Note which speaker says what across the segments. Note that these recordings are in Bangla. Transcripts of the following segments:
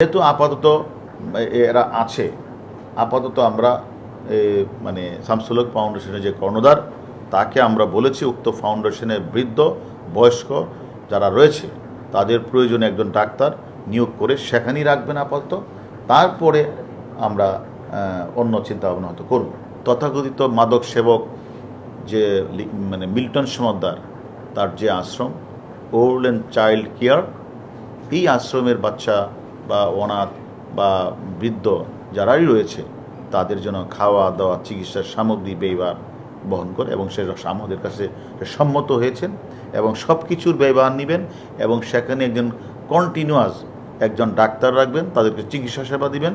Speaker 1: যেহেতু আপাতত এরা আছে, আপাতত আমরা মানে শামসুলক ফাউন্ডেশনের যে কর্ণধার, তাকে আমরা বলেছি উক্ত ফাউন্ডেশনের বৃদ্ধ, বয়স্ক যারা রয়েছে, তাদের প্রয়োজনে একজন ডাক্তার নিয়োগ করে সেখানেই রাখবেন আপাতত। তারপরে আমরা অন্য চিন্তা ভাবনা হয়তো করব। তথাকথিত মাদক সেবক যে মানে মিল্টন সমাদ্দার তার যে আশ্রম, ওল্ড অ্যান্ড চাইল্ড কেয়ার, এই আশ্রমের বাচ্চা বা অনাথ বা বৃদ্ধ যারাই রয়েছে, তাদের জন্য খাওয়া দাওয়া, চিকিৎসার সামগ্রী ব্যয়ভার বহন করে এবং সে আমাদের কাছে সম্মত হয়েছেন এবং সব কিছুর ব্যয়ভার নেবেন এবং সেখানে একজন কন্টিনিউয়াস একজন ডাক্তার রাখবেন, তাদেরকে চিকিৎসা সেবা দিবেন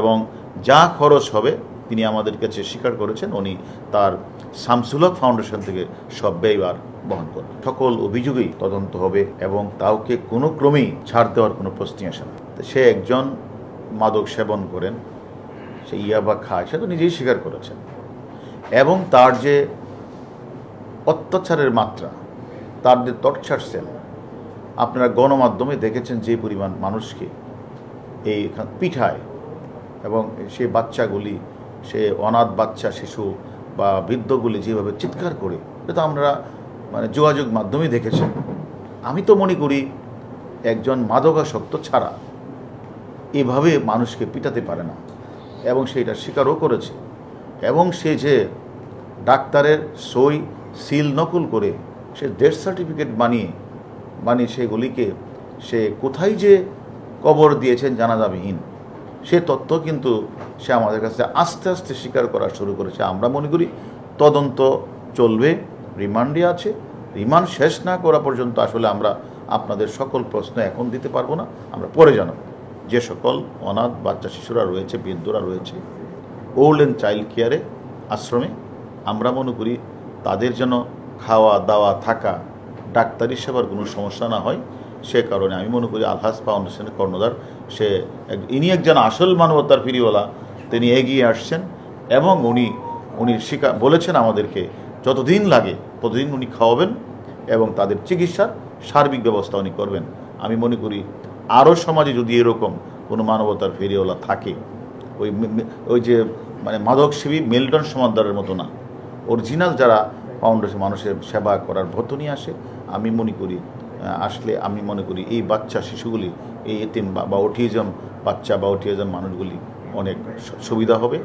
Speaker 1: এবং যা খরচ হবে তিনি আমাদের কাছে স্বীকার করেছেন, উনি তার শামসুলক ফাউন্ডেশন থেকে সব ব্যয়ভার বহন করবেন। সকল অভিযোগেই তদন্ত হবে এবং কাউকে কোনো ক্রমেই ছাড় দেওয়ার কোনো প্রশ্নই আসে না। সে একজন মাদক সেবন করেন, সে ইয়াবা খায়, সে তো নিজেই স্বীকার করেছেন। এবং তার যে অত্যাচারের মাত্রা, তার যে টর্চার সেল, আপনারা গণমাধ্যমে দেখেছেন যে পরিমাণ মানুষকে এই পিঠায় এবং সে বাচ্চাগুলি, সে অনাথ বাচ্চা, শিশু বা বৃদ্ধগুলি যেভাবে চিৎকার করে, এটা আমরা মানে যোগাযোগ মাধ্যমে দেখেছেন। আমি তো মনে করি, একজন মাদকাসক্ত ছাড়া এভাবে মানুষকে পিটাতে পারে না। এবং সেইটা স্বীকারও করেছে। এবং সে যে ডাক্তারের সই সিল নকল করে সে ডেথ সার্টিফিকেট বানিয়ে বানিয়ে সেগুলিকে সে কোথায় যে কবর দিয়েছেন জানা যাবেহীন সে তথ্য কিন্তু সে আমাদের কাছে আস্তে আস্তে স্বীকার করা শুরু করেছে। আমরা মনে করি তদন্ত চলবে, রিমান্ডে আছে। রিমান্ড শেষ না করা পর্যন্ত আসলে আমরা আপনাদের সকল প্রশ্ন এখন দিতে পারব না, আমরা পরে জানাব। যে সকল অনাথ বাচ্চা শিশুরা রয়েছে, বৃদ্ধরা রয়েছে ওল্ড অ্যান্ড চাইল্ড কেয়ারে আশ্রমে আমরা মনে করি তাদের যেন খাওয়া, দাওয়া, থাকা, ডাক্তারি সেবার কোনো সমস্যা না হয়, সে কারণে আমি মনে করি আলহাজ ফাউন্ডেশনের কর্ণধার, সে ইনি একজন আসল মানবতার ফিরিওয়ালা, তিনি এগিয়ে আসছেন এবং উনি উনি শিকা, বলেছেন আমাদেরকে যতদিন লাগে ততদিন উনি খাওয়াবেন এবং তাদের চিকিৎসার সার্বিক ব্যবস্থা উনি করবেন। আমি মনে করি আরও সমাজে যদি এরকম কোনো মানবতার ফেরিওয়ালা থাকে, ওই ওই যে মানে মাদকসেবী মেলটন সমাদ্দারের মতো না। অরিজিনাল যারা ফাউন্ডেশন, মানুষের সেবা করার ভর্ত নিয়ে আসে, আমি মনে করি আসলে আমি মনে করি এই বাচ্চা শিশুগুলি, এই এতিম বা অটিজম বাচ্চা বা অটিজম মানুষগুলি অনেক সুবিধা হবে।